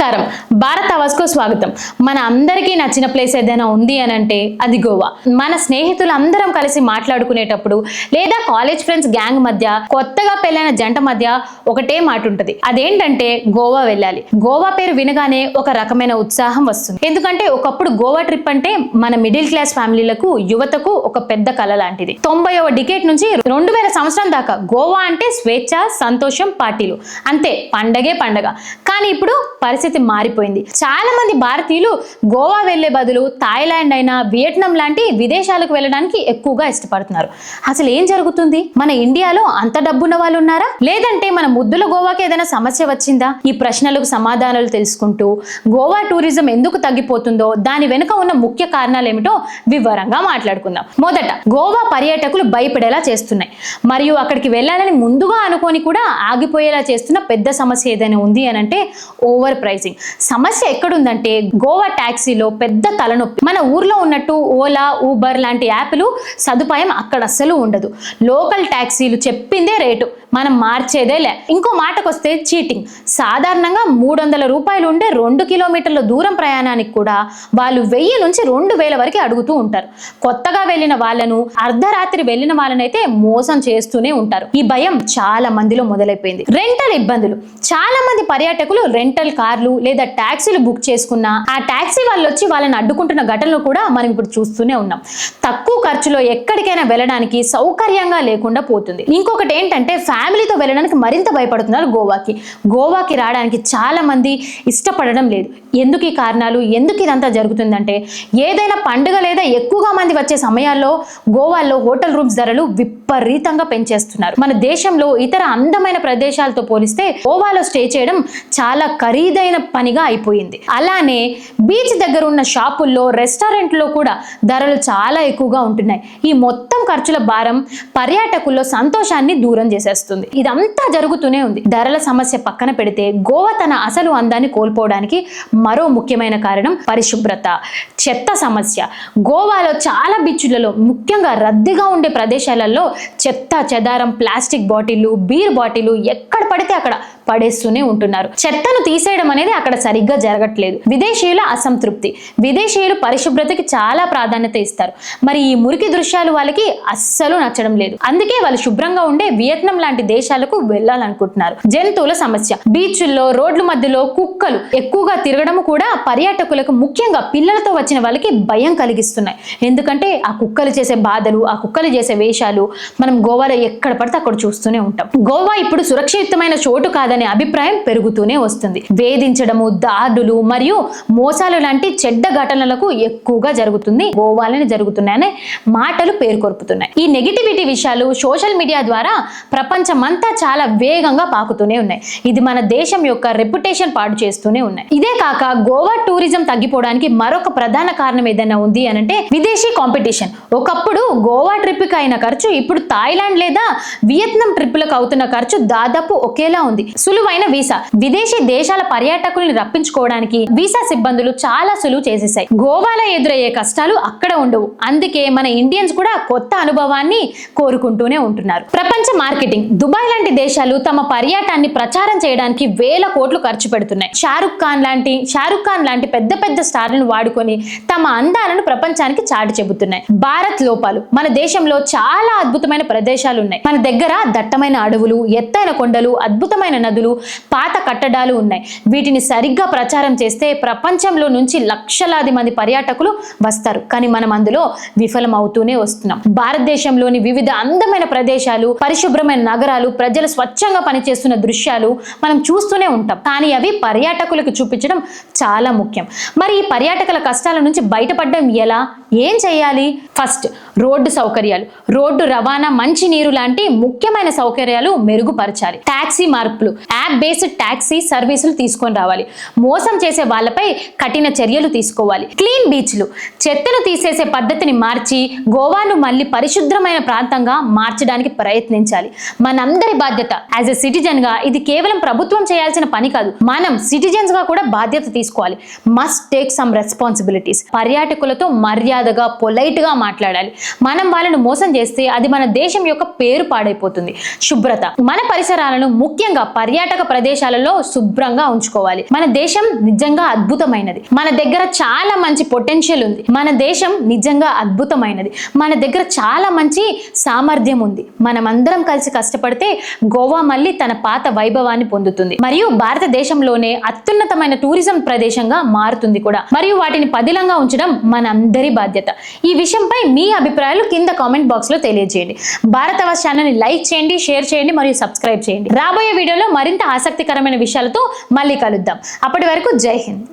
నమస్కారం. భారత అవాజ్కు స్వాగతం. మన అందరికీ నచ్చిన ప్లేస్ ఏదైనా ఉంది అని అంటే అది గోవా. మన స్నేహితులు అందరం కలిసి మాట్లాడుకునేటప్పుడు లేదా కాలేజ్ ఫ్రెండ్స్ గ్యాంగ్ మధ్య కొత్తగా పెళ్ళైన జంట మధ్య ఒకటే మాట ఉంటుంది. అదేంటంటే గోవా వెళ్ళాలి. గోవా పేరు వినగానే ఒక రకమైన ఉత్సాహం వస్తుంది. ఎందుకంటే ఒకప్పుడు గోవా ట్రిప్ అంటే మన మిడిల్ క్లాస్ ఫ్యామిలీలకు యువతకు ఒక పెద్ద కళ లాంటిది. తొంభైవ డికేట్ నుంచి రెండు వేల సంవత్సరం దాకా గోవా అంటే స్వేచ్ఛ సంతోషం పార్టీలు. అంతే పండగే పండగ. కానీ ఇప్పుడు పరిస్థితి మారిపోయింది. చాలా మంది భారతీయులు గోవా వెళ్ళే బదులు థాయిలాండ్ అయినా వియట్నాం లాంటి విదేశాలకు వెళ్ళడానికి ఎక్కువగా ఇష్టపడుతున్నారు. అసలు ఏం జరుగుతుంది? మన ఇండియాలో అంత డబ్బున్న వాళ్ళు ఉన్నారా? లేదంటే మన ముద్దుల గోవాకి ఏదైనా సమస్య వచ్చిందా? ఈ ప్రశ్నలకు సమాధానాలు తెలుసుకుంటూ గోవా టూరిజం ఎందుకు తగ్గిపోతుందో దాని వెనుక ఉన్న ముఖ్య కారణాలు ఏమిటో వివరంగా మాట్లాడుకుందాం. మొదట గోవా పర్యాటకులు భయపడేలా చేస్తున్నాయి. మరియు అక్కడికి వెళ్ళాలని ముందుగా అనుకొని కూడా ఆగిపోయేలా చేస్తున్న పెద్ద సమస్య ఏదైనా ఉంది అని అంటే ఓవర్ ప్రైసింగ్ సమస్య ఎక్కడుందంటే గోవా ట్యాక్సీలో పెద్ద తలనొప్పి. మన ఊర్లో ఉన్నట్టు ఓలా ఊబర్ లాంటి యాప్లు సదుపాయం అక్కడ అస్సలు ఉండదు. లోకల్ ట్యాక్సీలు చెప్పిందే రేటు. మనం మార్చేదే లే. ఇంకో మాటకొస్తే చీటింగ్. సాధారణంగా మూడు వందల రూపాయలు ఉండే రెండు కిలోమీటర్ల దూరం ప్రయాణానికి కూడా వాళ్ళు వెయ్యి నుంచి రెండు వేల వరకు అడుగుతూ ఉంటారు. కొత్తగా వెళ్ళిన వాళ్ళను అర్ధరాత్రి వెళ్ళిన వాళ్ళనైతే మోసం చేస్తూనే ఉంటారు. ఈ భయం చాలా మందిలో మొదలైపోయింది. రెంటల్ ఇబ్బందులు. చాలా మంది పర్యాటకులు రెంటల్ కార్లు లేదా ట్యాక్సీలు బుక్ చేసుకున్న ఆ ట్యాక్సీ వాళ్ళు వచ్చి వాళ్ళని అడ్డుకుంటున్న ఘటనలు కూడా మనం ఇప్పుడు చూస్తూనే ఉన్నాం. తక్కువ ఖర్చులో ఎక్కడికైనా వెళ్ళడానికి సౌకర్యంగా లేకుండా పోతుంది. ఇంకొకటి ఏంటంటే ఫ్యామిలీతో వెళ్ళడానికి మరింత భయపడుతున్నారు గోవాకి. గోవాకి రావడానికి చాలా మంది ఇష్టపడడం లేదు. ఎందుకు ఈ కారణాలు? ఎందుకు ఇదంతా జరుగుతుందంటే ఏదైనా పండుగ లేదా ఎక్కువగా మంది వచ్చే సమయాల్లో గోవాలో హోటల్ రూమ్స్ ధరలు విపరీతంగా పెంచేస్తున్నారు. మన దేశంలో ఇతర అందమైన ప్రదేశాలతో పోలిస్తే గోవాలో స్టే చేయడం చాలా ఖరీదైన పనిగా అయిపోయింది. అలానే బీచ్ దగ్గర ఉన్న షాపుల్లో రెస్టారెంట్లో కూడా ధరలు చాలా ఎక్కువగా ఉంటున్నాయి. ఈ మొత్తం ఖర్చుల భారం పర్యాటకుల్లో సంతోషాన్ని దూరం చేసేస్తుంది. ఇదంతా జరుగుతూనే ఉంది. ధరల సమస్య పక్కన పెడితే గోవా తన అసలు అందాన్ని కోల్పోవడానికి మరో ముఖ్యమైన కారణం పరిశుభ్రత. చెత్త సమస్య. గోవాలో చాలా బీచ్లలో ముఖ్యంగా రద్దీగా ఉండే ప్రదేశాలలో చెత్త చెదారం ప్లాస్టిక్ బాటిళ్ళు బీర్ బాటిల్లు ఎక్కడ పడితే అక్కడ పడేస్తూనే ఉంటున్నారు. చెత్తను తీసేయడం అనేది అక్కడ సరిగ్గా జరగట్లేదు. విదేశీయుల అసంతృప్తి. విదేశీయులు పరిశుభ్రతకి చాలా ప్రాధాన్యత ఇస్తారు. మరి ఈ మురికి దృశ్యాలు వాళ్ళకి అస్సలు నచ్చడం లేదు. అందుకే వాళ్ళు శుభ్రంగా ఉండే వియత్నాం లాంటి దేశాలకు వెళ్ళాలనుకుంటున్నారు. జంతువుల సమస్య. బీచ్ల్లో రోడ్ల మధ్యలో కుక్కలు ఎక్కువగా తిరగడం కూడా పర్యాటకులకు ముఖ్యంగా పిల్లలతో వచ్చిన వాళ్ళకి భయం కలిగిస్తున్నాయి. ఎందుకంటే ఆ కుక్కలు చేసే బాధలు ఆ కుక్కలు చేసే వేషాలు మనం గోవాలో ఎక్కడ పడితే అక్కడ చూస్తూనే ఉంటాం. గోవా ఇప్పుడు సురక్షితమైన చోటు కాదని అభిప్రాయం పెరుగుతూనే వస్తుంది. వేధించడము దాడులు మరియు మోసాలు లాంటి చెడ్డ ఘటనలకు ఎక్కువగా జరుగుతుంది. గోవాలని జరుగుతున్నాయనే మాటలు పేరుకొరుపుతున్నాయి ఈ నెగిటివిటీ విషయాలు సోషల్ మీడియా ద్వారా ప్రపంచమంతా చాలా వేగంగా పాకుతూనే ఉన్నాయి. ఇది మన దేశం యొక్క రెప్యుటేషన్ పాడు చేస్తూనే ఉన్నాయి. ఇదే కాక గోవా టూరిజం తగ్గిపోవడానికి మరొక ప్రధాన కారణం ఏదైనా ఉంది అనంటే విదేశీ కాంపిటీషన్. ఒకప్పుడు గోవా ట్రిప్కి అయిన ఖర్చు ఇప్పుడు థాయిలాండ్ లేదా వియత్నాం ట్రిప్పులకు అవుతున్న ఖర్చు దాదాపు ఒకేలా ఉంది. సులువైన వీసా. విదేశీ దేశాల పర్యాటకుల్ని రప్పించుకోవడానికి వీసా సిబ్బందులు చాలా సులువు చేసేసాయి గోవాలో ఎదురయ్యే కష్టాలు అక్కడ ఉండవు. అందుకే మన ఇండియన్స్ కూడా కొత్త అనుభవాన్ని కోరుకుంటూనే ఉంటున్నారు. ప్రపంచ మార్కెటింగ్. దుబాయ్ లాంటి దేశాలు తమ పర్యాటాన్ని ప్రచారం చేయడానికి వేల కోట్లు ఖర్చు పెడుతున్నాయి. షారుఖ్ ఖాన్ లాంటి షారుఖ్ ఖాన్ లాంటి పెద్ద పెద్ద స్టార్లను వాడుకొని తమ అందాలను ప్రపంచానికి చాటి చెబుతున్నాయి. భారత్ లోపాలు. మన దేశంలో చాలా అద్భుతమైన ప్రదేశాలు ఉన్నాయి. మన దగ్గర దట్టమైన అడవులు ఎత్తైన కొండలు అద్భుతమైన నదులు పాత కట్టడాలు ఉన్నాయి. వీటిని సరిగ్గా ప్రచారం చేస్తే ప్రపంచంలో నుంచి లక్షలాది మంది పర్యాటకులు వస్తారు. కానీ మనం అందులో విఫలం అవుతూనే వస్తున్నాం. భారతదేశంలోని వివిధ అందమైన ప్రదేశాలు పరిశుభ్రమైన నగరాలు ప్రజలు స్వచ్ఛంగా పనిచేస్తున్న దృశ్యాలు మనం చూస్తూనే ఉంటాం. కానీ అవి పర్యాటకులకు చూపించడం చాలా ముఖ్యం. మరి ఈ పర్యాటకుల కష్టాల నుంచి బయటపడడం ఎలా? ఏం చేయాలి? ఫస్ట్ రోడ్డు సౌకర్యాలు. రోడ్డు రవాణా మంచి నీరు లాంటి ముఖ్యమైన సౌకర్యాలు మెరుగుపరచాలి. ట్యాక్సీ మార్పులు. యాప్ బేస్డ్ ట్యాక్సీ సర్వీసులు తీసుకొని రావాలి. మోసం చేసే వాళ్ళపై కఠిన చర్యలు తీసుకోవాలి. క్లీన్ బీచ్లు. చెత్తను తీసేసే పద్ధతిని మార్చి గోవాను మళ్ళీ పరిశుభ్రమైన ప్రాంతంగా మార్చడానికి ప్రయత్నించాలి. మనందరి బాధ్యత. యాజ్ ఎ సిటిజన్గా ఇది కేవలం ప్రభుత్వం చేయాల్సిన పని కాదు. మనం సిటిజన్స్గా కూడా బాధ్యత తీసుకోవాలి. Must take some responsibilities. పర్యాటకులతో మర్యాదగా పొలైట్గా మాట్లాడాలి. మనం వాళ్ళను మోసం చేస్తే అది మన దేశం యొక్క పేరు పాడైపోతుంది. శుభ్రత. మన పరిసరాలను ముఖ్యంగా పర్యాటక ప్రదేశాలలో శుభ్రంగా ఉంచుకోవాలి. మన దేశం నిజంగా అద్భుతమైనది. మన దగ్గర చాలా మంచి పొటెన్షియల్ ఉంది. మన దేశం నిజంగా అద్భుతమైనది. మన దగ్గర చాలా మంచి సామర్థ్యం ఉంది. మనం అందరం కలిసి కష్టపడితే గోవా మళ్ళీ తన పాత వైభవాన్ని పొందుతుంది. మరియు భారతదేశంలోనే అత్యున్నతమైన టూరిజం ప్రదేశంగా మారుతుంది కూడా. మరియు వాటిని పదిలంగా ఉంచడం మన అందరి బాధ్యత. ఈ విషయంపై మీ అభిప్రాయాలు కింద కామెంట్ బాక్స్లో తెలియజేయండి భారతవాస్ ఛానల్ని లైక్ చేయండి షేర్ చేయండి మరియు సబ్స్క్రైబ్ చేయండి. రాబోయే వీడియోలో మరింత ఆసక్తికరమైన విషయాలతో మళ్ళీ కలుద్దాం. అప్పటి వరకు జై హింద్.